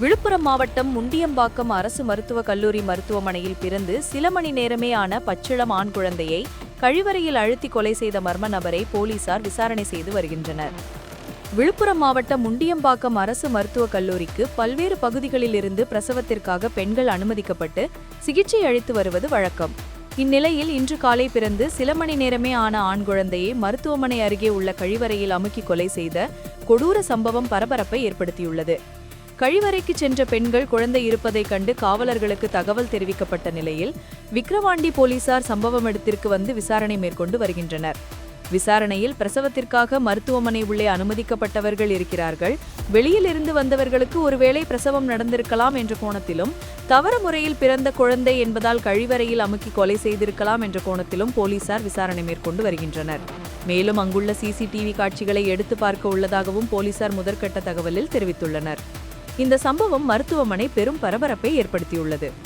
விழுப்புரம் மாவட்டம் முண்டியம்பாக்கம் அரசு மருத்துவக் கல்லூரி மருத்துவமனையில் பிறந்து சில மணி நேரமே ஆன பச்சிளம் ஆண் குழந்தையை கழிவறையில் அழுத்தி கொலை செய்த மர்ம நபரை போலீசார் விசாரணை செய்து வருகின்றனர். விழுப்புரம் மாவட்டம் முண்டியம்பாக்கம் அரசு மருத்துவக் கல்லூரிக்கு பல்வேறு பகுதிகளிலிருந்து பிரசவத்திற்காக பெண்கள் அனுமதிக்கப்பட்டு சிகிச்சை அளித்து வருவது வழக்கம். இந்நிலையில் இன்று காலை பிறந்து சில மணி நேரமே ஆன ஆண் குழந்தையை மருத்துவமனை அருகே உள்ள கழிவறையில் அமுக்கி கொலை செய்த கொடூர சம்பவம் பரபரப்பை ஏற்படுத்தியுள்ளது. கழிவறைக்கு சென்ற பெண்கள் குழந்தை இருப்பதைக் கண்டு காவலர்களுக்கு தகவல் தெரிவிக்கப்பட்ட நிலையில் விக்கிரவாண்டி போலீசார் சம்பவம் இடத்திற்கு வந்து விசாரணை மேற்கொண்டு வருகின்றனர். விசாரணையில் பிரசவத்திற்காக மருத்துவமனை உள்ளே அனுமதிக்கப்பட்டவர்கள் இருக்கிறார்கள். வெளியில் இருந்து வந்தவர்களுக்கு ஒருவேளை பிரசவம் நடந்திருக்கலாம் என்ற கோணத்திலும் தவறு முறையில் பிறந்த குழந்தை என்பதால் கழிவறையில் அமுக்கி கொலை செய்திருக்கலாம் என்ற கோணத்திலும் போலீசார் விசாரணை மேற்கொண்டு வருகின்றனர். மேலும் அங்குள்ள சிசிடிவி காட்சிகளை எடுத்து பார்க்க உள்ளதாகவும் போலீசார் முதற்கட்ட தகவலில் தெரிவித்துள்ளனர். இந்த சம்பவம் மருத்துவமனை பெரும் பரபரப்பை ஏற்படுத்தியுள்ளது.